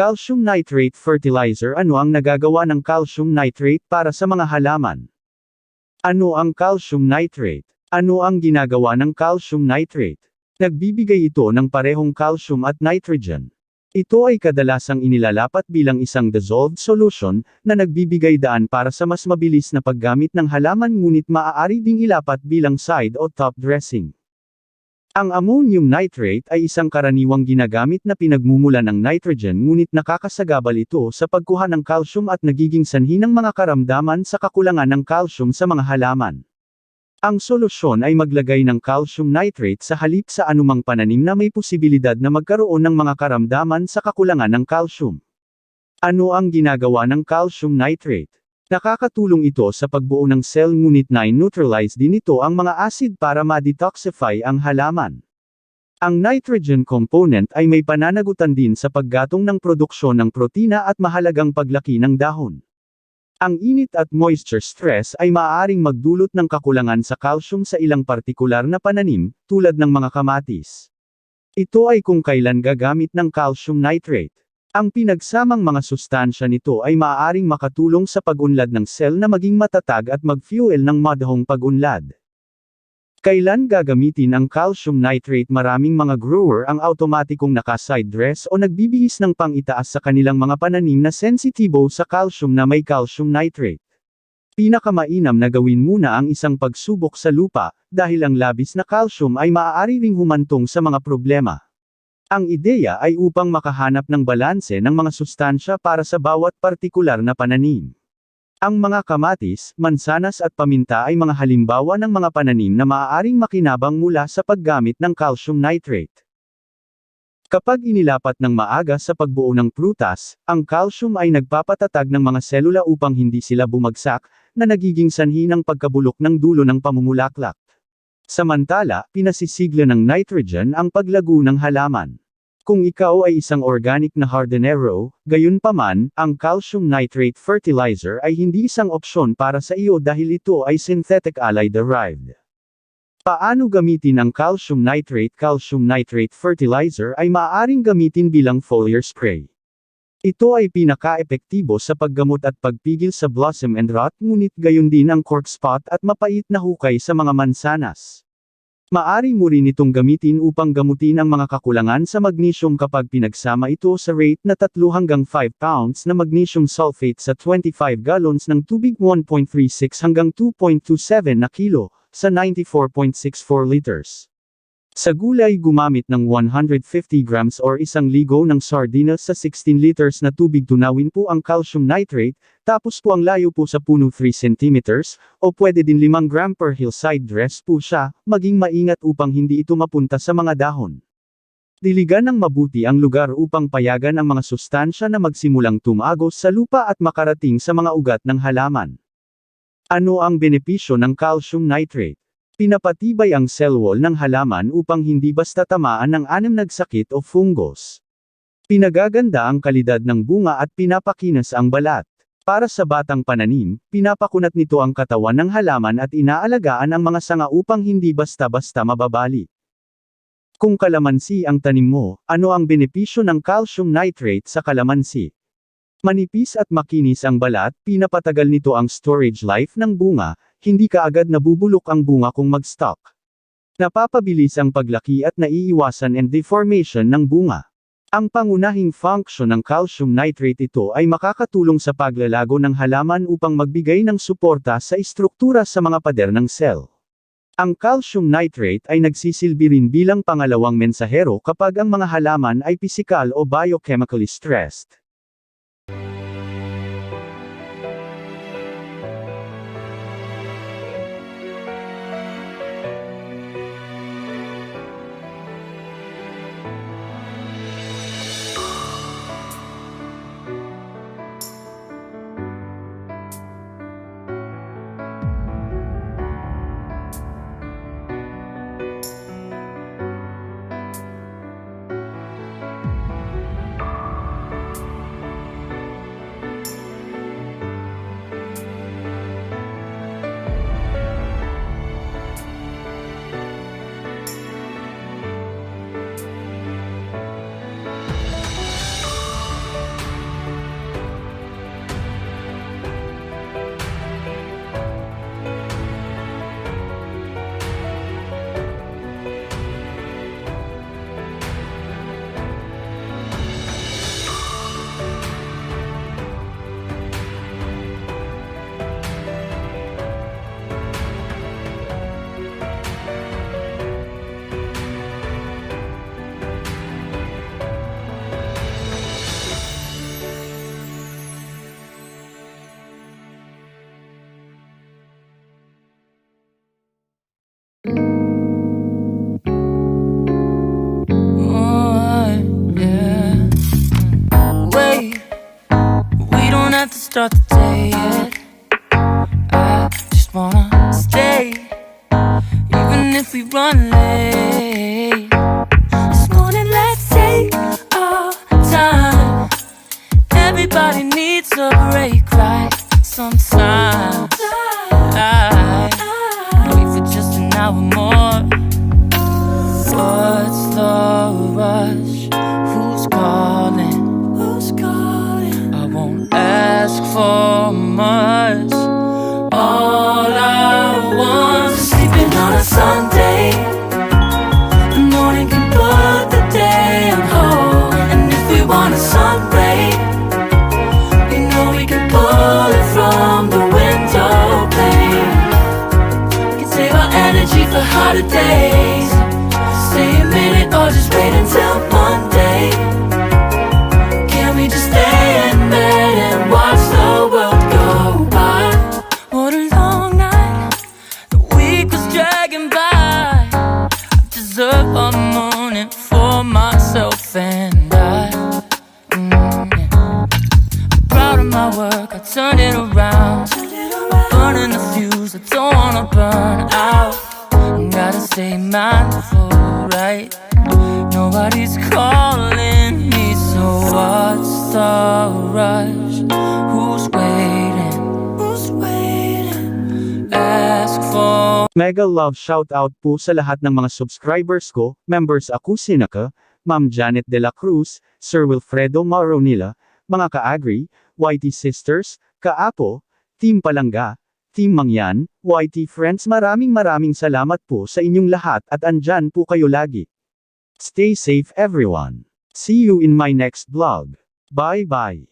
Calcium nitrate fertilizer Ano ang nagagawa ng calcium nitrate para sa mga halaman? Ano ang calcium nitrate? Ano ang ginagawa ng calcium nitrate? Nagbibigay ito ng parehong calcium at nitrogen. Ito ay kadalasang inilalapat bilang isang dissolved solution, na nagbibigay daan para sa mas mabilis na paggamit ng halaman ngunit maaari ding ilapat bilang side o top dressing. Ang ammonium nitrate ay isang karaniwang ginagamit na pinagmumula ng nitrogen ngunit nakakasagabal ito sa pagkuha ng calcium at nagiging sanhi ng mga karamdaman sa kakulangan ng calcium sa mga halaman. Ang solusyon ay maglagay ng calcium nitrate sa halip sa anumang pananim na may posibilidad na magkaroon ng mga karamdaman sa kakulangan ng calcium. Ano ang ginagawa ng calcium nitrate? Nakakatulong ito sa pagbuo ng cell ngunit na-neutralize din ito ang mga acid para ma-detoxify ang halaman. Ang nitrogen component ay may pananagutan din sa paggatong ng produksyon ng protina at mahalagang paglaki ng dahon. Ang init at moisture stress ay maaaring magdulot ng kakulangan sa calcium sa ilang partikular na pananim, tulad ng mga kamatis. Ito ay kung kailan gagamit ng calcium nitrate. Ang pinagsamang mga sustansya nito ay maaaring makatulong sa pag-unlad ng cell na maging matatag at mag-fuel ng madahong pag-unlad. Kailan gagamitin ang calcium nitrate Maraming mga grower ang automatikong naka-side dress o nagbibihis ng pang-itaas sa kanilang mga pananim na sensitibo sa calcium na may calcium nitrate. Pinakamainam na gawin muna ang isang pagsubok sa lupa, dahil ang labis na calcium ay maaari ring humantong sa mga problema. Ang ideya ay upang makahanap ng balanse ng mga sustansya para sa bawat partikular na pananim. Ang mga kamatis, mansanas at paminta ay mga halimbawa ng mga pananim na maaaring makinabang mula sa paggamit ng calcium nitrate. Kapag inilapat ng maaga sa pagbuo ng prutas, ang calcium ay nagpapatatag ng mga selula upang hindi sila bumagsak, na nagiging sanhi ng pagkabulok ng dulo ng pamumulaklak. Samantala, pinasisigla ng nitrogen ang paglago ng halaman. Kung ikaw ay isang organic na hardinero, gayunpaman, ang calcium nitrate fertilizer ay hindi isang opsyon para sa iyo dahil ito ay synthetic ally derived. Paano gamitin ang calcium nitrate? Calcium nitrate fertilizer ay maaaring gamitin bilang foliar spray. Ito ay pinaka-epektibo sa paggamot at pagpigil sa blossom and rot ngunit gayon din ang cork spot at mapait na hukay sa mga mansanas. Maari mo rin itong gamitin upang gamutin ang mga kakulangan sa magnesium kapag pinagsama ito sa rate na 3 hanggang 5 pounds na magnesium sulfate sa 25 gallons ng tubig 1.36 hanggang 2.27 na kilo, sa 94.64 liters. Sa gulay gumamit ng 150 grams or isang ligo ng sardinas sa 16 liters na tubig tunawin po ang calcium nitrate, tapos po ang layo po sa puno 3 cm, o pwede din 5 gram per hillside dress po siya, maging maingat upang hindi ito mapunta sa mga dahon. Diligan ng mabuti ang lugar upang payagan ang mga sustansya na magsimulang tumagos sa lupa at makarating sa mga ugat ng halaman. Ano ang benepisyo ng calcium nitrate? Pinapatibay ang cell wall ng halaman upang hindi basta tamaan ng anim nagsakit o fungus. Pinagaganda ang kalidad ng bunga at pinapakinas ang balat. Para sa batang pananim, pinapakunat nito ang katawan ng halaman at inaalagaan ang mga sanga upang hindi basta-basta mababali. Kung kalamansi ang tanim mo, ano ang benepisyo ng calcium nitrate sa kalamansi? Manipis at makinis ang balat, pinapatagal nito ang storage life ng bunga, hindi kaagad nabubulok ang bunga kung mag-stock. Napapabilis ang paglaki at naiiwasan and deformation ng bunga. Ang pangunahing function ng calcium nitrate ito ay makakatulong sa paglalago ng halaman upang magbigay ng suporta sa istruktura sa mga pader ng cell. Ang calcium nitrate ay nagsisilbi rin bilang pangalawang mensahero kapag ang mga halaman ay pisikal o biochemically stressed. Start the day yet. I just wanna stay, even if we run late. This morning, let's take our time. Everybody needs a break, right? Sometimes for hotter days. Stay a minute or just wait until Monday. Can we just stay in bed and watch the world go by? What a long night. The week was dragging by. I deserve a morning for myself and I. Mm, yeah. Proud of my work, I turned it around. Burning the fuse, I don't wanna burn out. Gotta stay mindful, right? Nobody's calling me, so what's the rush? Who's waiting? Who's waiting? Ask for Mega love shoutout po sa lahat ng mga subscribers ko, members ako Sinaka, Ma'am Janet De La Cruz, Sir Wilfredo Mauronila, mga ka-agri, YT Sisters, Kaapo, Team Palangga, Team Mangyan, YT Friends maraming maraming salamat po sa inyong lahat at andyan po kayo lagi. Stay safe everyone. See you in my next vlog. Bye bye.